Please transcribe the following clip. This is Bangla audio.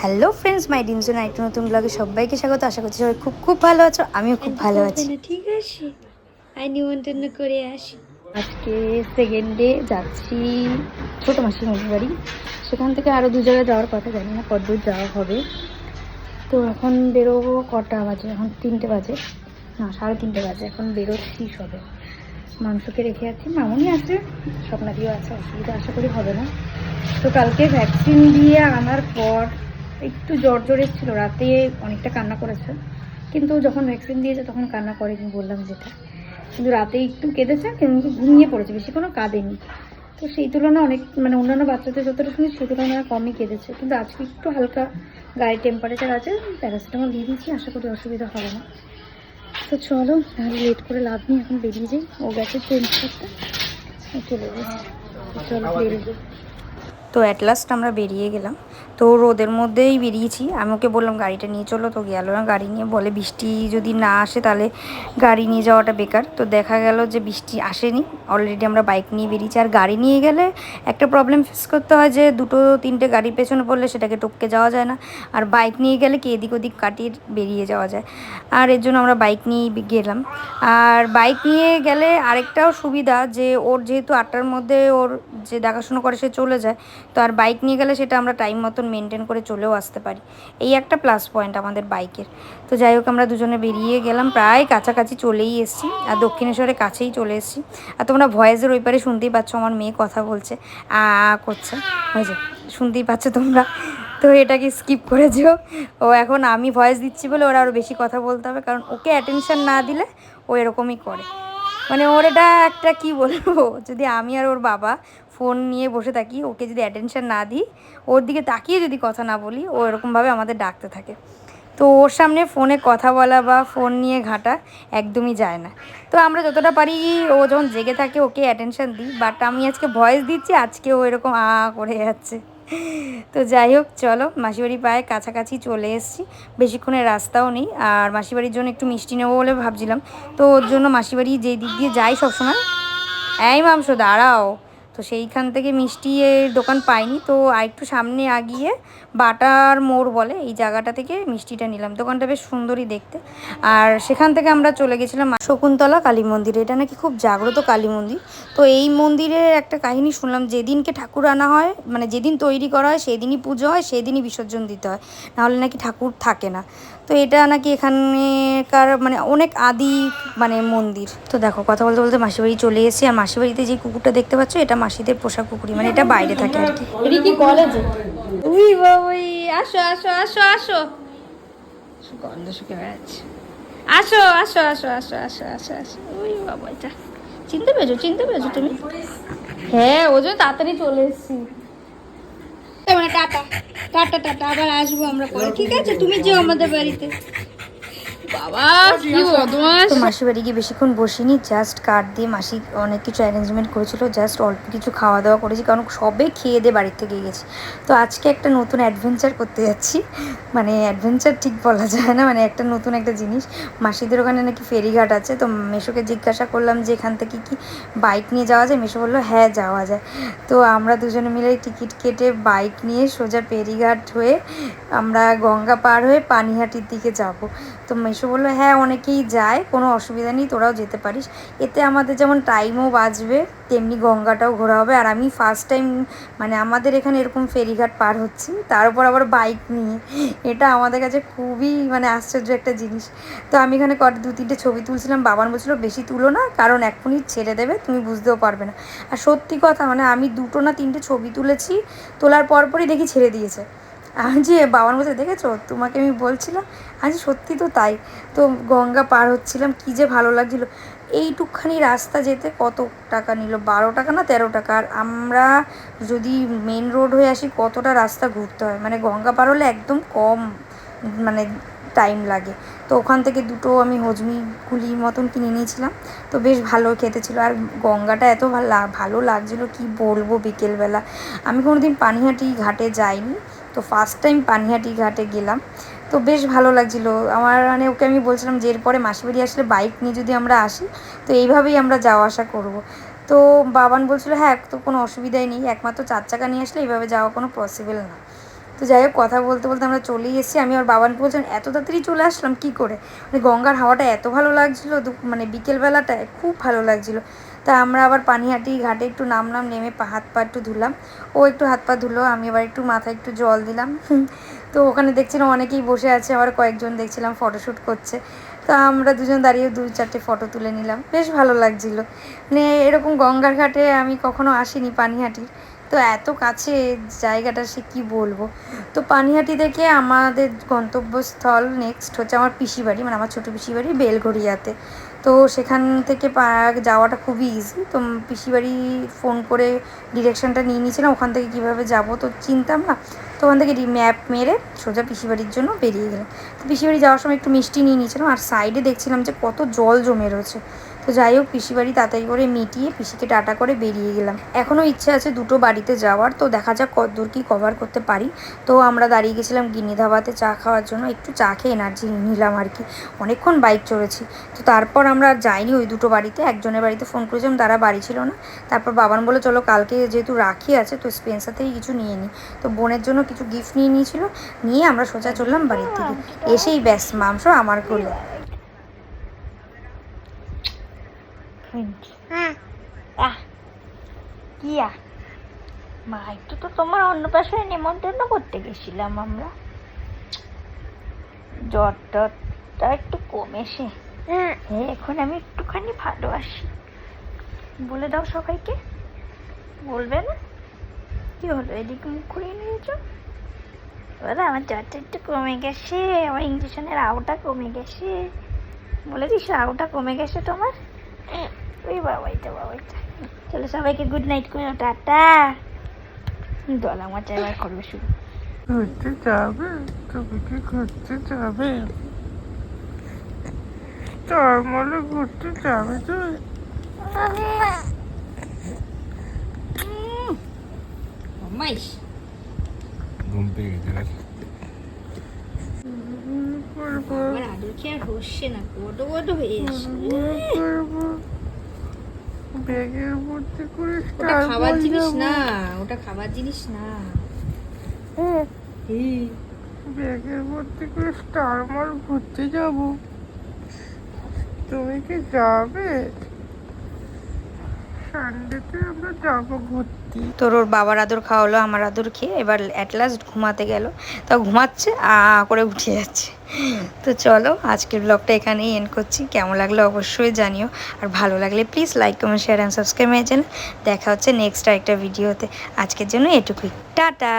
হ্যালো ফ্রেন্ডস মাই ডিমসো একটা নতুন ব্লগে সবাইকে স্বাগত। আশা করছি সবাই খুব খুব ভালো আছো আমিও খুব ভালো আছি। ঠিক আছে। আই নিমন্ত্রণ করে আসি। আজকে সেকেন্ড ডে যাচ্ছি ছোটো মাসির মধ্যে বাড়ি সেখান থেকে আরও দু জায়গায় যাওয়ার কথা জানি না কতদূর যাওয়া হবে। তো এখন বেরোবো কটা বাজে? এখন তিনটে বাজে। না সাড়ে তিনটে বাজে। এখন বেরোচ্ছি সবে। মাংসকে রেখে আছি? মামুনি আছে স্বপ্নাদিও আছে অসুবিধা আশা করি হবে না। তো কালকে ভ্যাকসিন দিয়ে আনার পর একটু জ্বর জ্বর এসেছিল রাতে অনেকটা কান্না করেছে। কিন্তু যখন ভ্যাকসিন দিয়েছে তখন কান্না করেনি বললাম যেটা কিন্তু রাতে একটু কেঁদেছে কিন্তু ঘুমিয়ে পড়েছে বেশি কোনো কাঁদেনি। তো সেই তুলনায় অনেক মানে অন্যান্য বাচ্চাদের যতটা শুনি সেই তুলনায় কমই কেঁদেছে। কিন্তু আজকে একটু হালকা গায়ে টেম্পারেচার আছে প্যারাসিটামল দিয়ে দিয়েছি আশা করি অসুবিধা হবে না। তো চলো তাহলে লেট করে লাভ নেই এখন বেরিয়ে যাই। ও গেছে চেঞ্জ করতে। চলে গেছে চলো বেরিয়ে তো অ্যাট লাস্ট আমরা বেরিয়ে গেলাম। তো রোদের মধ্যেই বেরিয়েছি। আমি ওকে বললাম, গাড়িটা নিয়ে চলো। তো গেল না গাড়ি নিয়ে। বলে, বৃষ্টি যদি না আসে তাহলে গাড়ি নিয়ে যাওয়াটা বেকার। তো দেখা গেল যে বৃষ্টি আসেনি। অলরেডি আমরা বাইক নিয়ে বেরিয়েছি। আর গাড়ি নিয়ে গেলে একটা প্রবলেম ফেস করতে হয় যে দুটো, তিনটে গাড়ির পেছনে পড়লে সেটাকে টপকে যাওয়া যায় না। আর বাইক নিয়ে গেলে কি এদিক ওদিক কাটিয়ে বেরিয়ে যাওয়া যায়। আর এর জন্য আমরা বাইক নিয়েই গেলাম। আর বাইক নিয়ে গেলে আরেকটাও সুবিধা যে ওর যেহেতু আটটার মধ্যে ওর যে দেখাশুনো করে সে চলে যায়। তো আর বাইক নিয়ে গেলে সেটা আমরা টাইম মতন মেনটেন করে চলেও আসতে পারি। এই একটা প্লাস পয়েন্ট আমাদের বাইকের তো যাই হোক, আমরা দুজনে বেরিয়ে গেলাম, প্রায় কাছাকাছি চলেই এসেছি আর দক্ষিণেশ্বরের কাছেই চলে এসেছি। আর তোমরা ভয়েসের ওই পারে শুনতেই পাচ্ছ আমার মেয়ে কথা বলছে, আ করছে। হয়েছে শুনতেই পাচ্ছ তোমরা? তো এটাকে স্কিপ করে যেও। ও এখন আমি ভয়েস দিচ্ছি বলে ওরা আরও বেশি কথা বলতে হবে, কারণ ওকে অ্যাটেনশন না দিলে ও এরকমই করে। মানে ওর এটা একটা কি বলব, যদি আমি আর ওর বাবা ফোন নিয়ে বসে থাকি, ওকে যদি অ্যাটেনশন না দিই, ওর দিকে তাকিয়ে যদি কথা না বলি, ও এরকমভাবে আমাদের ডাকতে থাকে। তো ওর সামনে ফোনে কথা বলা বা ফোন নিয়ে ঘাঁটা একদমই যায় না। তো আমরা যতটা পারি ও যখন জেগে থাকে, ওকে অ্যাটেনশন দিই বাট আমি আজকে ভয়েস দিচ্ছি, আজকে ও এরকম আ করে যাচ্ছে। তো যাই হোক, চলো মাসিবাড়ি পায়ে কাছাকাছি চলে এসেছি। বেশিক্ষণের রাস্তাও নেই, আর মাসিবাড়ির জন্য একটু মিষ্টি নেব বলে ভাবছিলাম। তো ওর জন্য মাসিবাড়ি যেই দিক দিয়ে যাই সবসময়। এই মাংস দাঁড়াও। তো সেইখান থেকে মিষ্টি দোকান পাইনি। তো আরেকটু সামনে আগিয়ে বাটার মোড় বলে এই জায়গাটা থেকে মিষ্টিটা নিলাম। দোকানটা বেশ সুন্দরই দেখতে। আর সেখান থেকে আমরা চলে গেছিলাম শকুন্তলা কালী মন্দির। এটা নাকি খুব জাগ্রত কালী মন্দির। তো এই মন্দিরের একটা কাহিনী শুনলাম, যেদিনকে ঠাকুর আনা হয় মানে যেদিন তৈরি করা হয়, সেদিনই পুজো হয়, সেদিনই বিসর্জন দিতে হয়। নাহলে নাকি ঠাকুর থাকে না। তো এটা নাকি এখানকার মানে অনেক আদি মানে মন্দির। তো দেখো, কথা বলতে বলতে মাসিবাড়ি চলে এসেছি। আর মাসিবাড়িতে যে কুকুরটা দেখতে পাচ্ছ, এটা মাসিদের পোষা কুকুরই মানে এটা বাইরে থাকে আর কি। এটা কি কলেজে উই বাবুই আসো আসো আসো আসো। গন্ধ শুকে বেড়াচ্ছে। আসো আসো আসো আসো আসো আসো আসো। উই বাবা এটা চিনতে পেরেছ চিনতে পেরেছ তুমি? হ্যাঁ ওই জন্য তাড়াতাড়ি চলে এসেছি। মানে টাটা টাটা টাটা আবার আসব আমরা পরে। ঠিক আছে তুমি যেও আমাদের বাড়িতে। তো মাসি বাড়ি গিয়ে বেশিক্ষণ বসিনি জাস্ট কার্ড দিয়ে মাসি অনেক কিছু অ্যারেঞ্জমেন্ট করেছিল জাস্ট অল্প কিছু খাওয়া দাওয়া করেছি কারণ সবে খেয়ে দিয়ে বাড়ির থেকে গেছি। তো আজকে একটা নতুন অ্যাডভেঞ্চার করতে যাচ্ছি মানে অ্যাডভেঞ্চার ঠিক বলা যায় না মানে একটা নতুন একটা জিনিস। মাসিদের ওখানে নাকি ফেরিঘাট আছে তো মেশোকে জিজ্ঞাসা করলাম যে এখান থেকে কি বাইক নিয়ে যাওয়া যায়? মেশো বলল হ্যাঁ যাওয়া যায়। তো আমরা দুজনে মিলে টিকিট কেটে বাইক নিয়ে সোজা ফেরিঘাট হয়ে আমরা গঙ্গা পার হয়ে পানিহাটির দিকে যাব। তো মেশো বলল হ্যাঁ অনেকেই যায়, কোনো অসুবিধা নেই, তোরাও যেতে পারিস। এতে আমাদের যেমন টাইমও বাঁচবে, তেমনি গঙ্গাটাও ঘোরা হবে। আর আমি ফার্স্ট টাইম মানে আমাদের এখানে এরকম ফেরিঘাট পার হচ্ছি, তার উপর আবার বাইক নিয়ে। এটা আমাদের কাছে খুবই মানে আশ্চর্য একটা জিনিস। তো আমি এখানে কটা দু, তিনটে ছবি তুলছিলাম বাবান বলছিল, বেশি তুলো না, কারণ এখনই ছেড়ে দেবে, তুমি বুঝতেও পারবে না। আর সত্যি কথা মানে আমি দুটো না তিনটে ছবি তুলেছি, তোলার পরপরই দেখি ছেড়ে দিয়েছে। যে বাবার মধ্যে দেখেছ? তোমাকে আমি বলছিলাম, আজ সত্যি তো তাই। তো গঙ্গা পার হচ্ছিলাম, কী যে ভালো লাগছিল। এইটুকখানি রাস্তা যেতে কত টাকা নিল? বারো টাকা না তেরো টাকা? আর আমরা যদি মেন রোড হয়ে আসি, কতটা রাস্তা ঘুরতে হয়? মানে গঙ্গা পার হলে একদম কম মানে টাইম লাগে। তো ওখান থেকে দুটো আমি হজমি গুলি মতন কিনে নিয়েছিলাম। তো বেশ ভালো খেতে ছিল। আর গঙ্গাটা এত ভালো ভালো লাগছিল, কি বলব বিকেলবেলা। আমি কোনোদিন পানিহাটি ঘাটে যাইনি। তো ফার্স্ট টাইম পানিহাটি ঘাটে গেলাম। তো বেশ ভালো লাগছিল। আমার মানে ওকে আমি বলছিলাম যে, এরপরে মাসিবাড়ি আসলে বাইক নিয়ে যদি আমরা আসি, তো এইভাবেই আমরা যাওয়া আসা করব। তো বাবান বলছিল হ্যাঁ তো কোনো অসুবিধাই নেই। একমাত্র চার চাকা নিয়ে আসলে এইভাবে যাওয়া কোনো পসিবল না। তো যাই হোক, কথা বলতে বলতে আমরা চলেই এসেছি। আমি ওর বাবানকে বলছিলাম, এত তাড়াতাড়ি চলে আসলাম কি করে? মানে গঙ্গার হাওয়াটা এত ভালো লাগছিল মানে বিকেলবেলাটায় খুব ভালো লাগছিল। তা আমরা আবার পানিহাটি ঘাটে একটু নামলাম, নেমে হাত পা একটু ধুলাম। ও একটু হাত পা ধুলো, আমি আবার একটু মাথায় একটু জল দিলাম। তো ওখানে দেখছিলাম অনেকেই বসে আছে, আবার কয়েকজন দেখছিলাম ফটোশ্যুট করছে। তা আমরা দুজন দাঁড়িয়ে দু চারটে ফটো তুলে নিলাম। বেশ ভালো লাগছিল। মানে এরকম গঙ্গার ঘাটে আমি কখনো আসিনি পানিহাটির। তো এত কাছে জায়গাটা সে কি বলব? তো পানিহাটি থেকে আমাদের গন্তব্যস্থল নেক্সট হচ্ছে আমার পিসি বাড়ি মানে আমার ছোটো পিসি বাড়ি বেলঘড়িয়াতে। তো সেখান থেকে যাওয়াটা খুবই ইজি তো পিসি বাড়ি ফোন করে ডিরেকশনটা নিয়ে নিয়েছিলাম, ওখান থেকে কীভাবে যাব তো চিনতাম না। তো ওখান থেকে ম্যাপ মেরে সোজা পিসি বাড়ির জন্য বেরিয়ে গেলাম। তো পিসি বাড়ি যাওয়ার সময় একটু মিষ্টি নিয়ে নিয়েছিলাম, আর সাইডে দেখছিলাম যে কত জল জমে রয়েছে। তো যাই হোক পিসি বাড়ি তাড়াতাড়ি করে মিটিয়ে পিসিকে টাটা করে বেরিয়ে গেলাম। এখনও ইচ্ছে আছে দুটো বাড়িতে যাওয়ার, তো দেখা যাক কতদূর কি কভার করতে পারি। তো আমরা দাঁড়িয়ে গেছিলাম গিনি ধাবাতে চা খাওয়ার জন্য, একটু চা খেয়ে এনার্জি নিলাম আর কি। অনেকক্ষণ বাইক চড়েছি। তো তারপর আমরা যাইনি ওই দুটো বাড়িতে, একজনের বাড়িতে ফোন করেছিলাম, তারা বাড়ি ছিল না। তারপর বাবান বলে চলো কালকে যেহেতু রাখি আছে, তো স্পেন্সার থেকে কিছু নিয়ে নিই তো বোনের জন্য কিছু গিফট নিয়ে নিয়েছিল, নিয়ে আমরা সোজা চললাম বাড়ির থেকে এসেই ব্যাস, মাংস আমার কোলে কিয়া মা একটু তো তোমার অন্নপ্রাশনে নেমন্তন্ন করতে গেছিলাম আমরা। জ্বর টরটা একটু কমেছে। হ্যাঁ। এখন আমি একটুখানি ভালো আছি। বলে দাও সবাইকে। বলবে না? কি হলো এদিকে মুখ ঘুরিয়ে নিয়েছো? বলে আমার জ্বরটা একটু কমে গেছে। আমার ইঞ্জেকশনের আউটা কমে গেছে। বলে দিস আউটা কমে গেছে তোমার? ওই চলো সবাইকে গুড নাইট করে টাটা। দল আমার চাইবার করবে শুরু। ঘুরতে যাবে তুমি কি ঘুরতে যাবে? তার মানে ঘুরতে যাবে তুই ঘুম পেয়ে গেছে আমার আদর কি আর হচ্ছে না বড় বড় হয়ে ব্যাগের মধ্যে করে ওটা খাবার জিনিস না ওটা খাবার জিনিস না। ব্যাগের মধ্যে করে স্টার মল ঘুরতে যাব। তুমি কি যাবে? সানডেতে আমরা যাব ঘুরতে। তোর ওর বাবার আদর খাওয়ালো, আমার আদর খেয়ে এবার অ্যাট লাস্ট ঘুমাতে গেল। তাও ঘুমাচ্ছে, আ করে উঠে যাচ্ছে। তো চলো, আজকের ব্লগটা এখানেই এন্ড করছি। কেমন লাগল অবশ্যই জানিও। আর ভালো লাগলে please like comment share and subscribe my channel দেখা হচ্ছে নেক্সট আরেকটা ভিডিওতে আজকের জন্য এটুকুই। টাটা!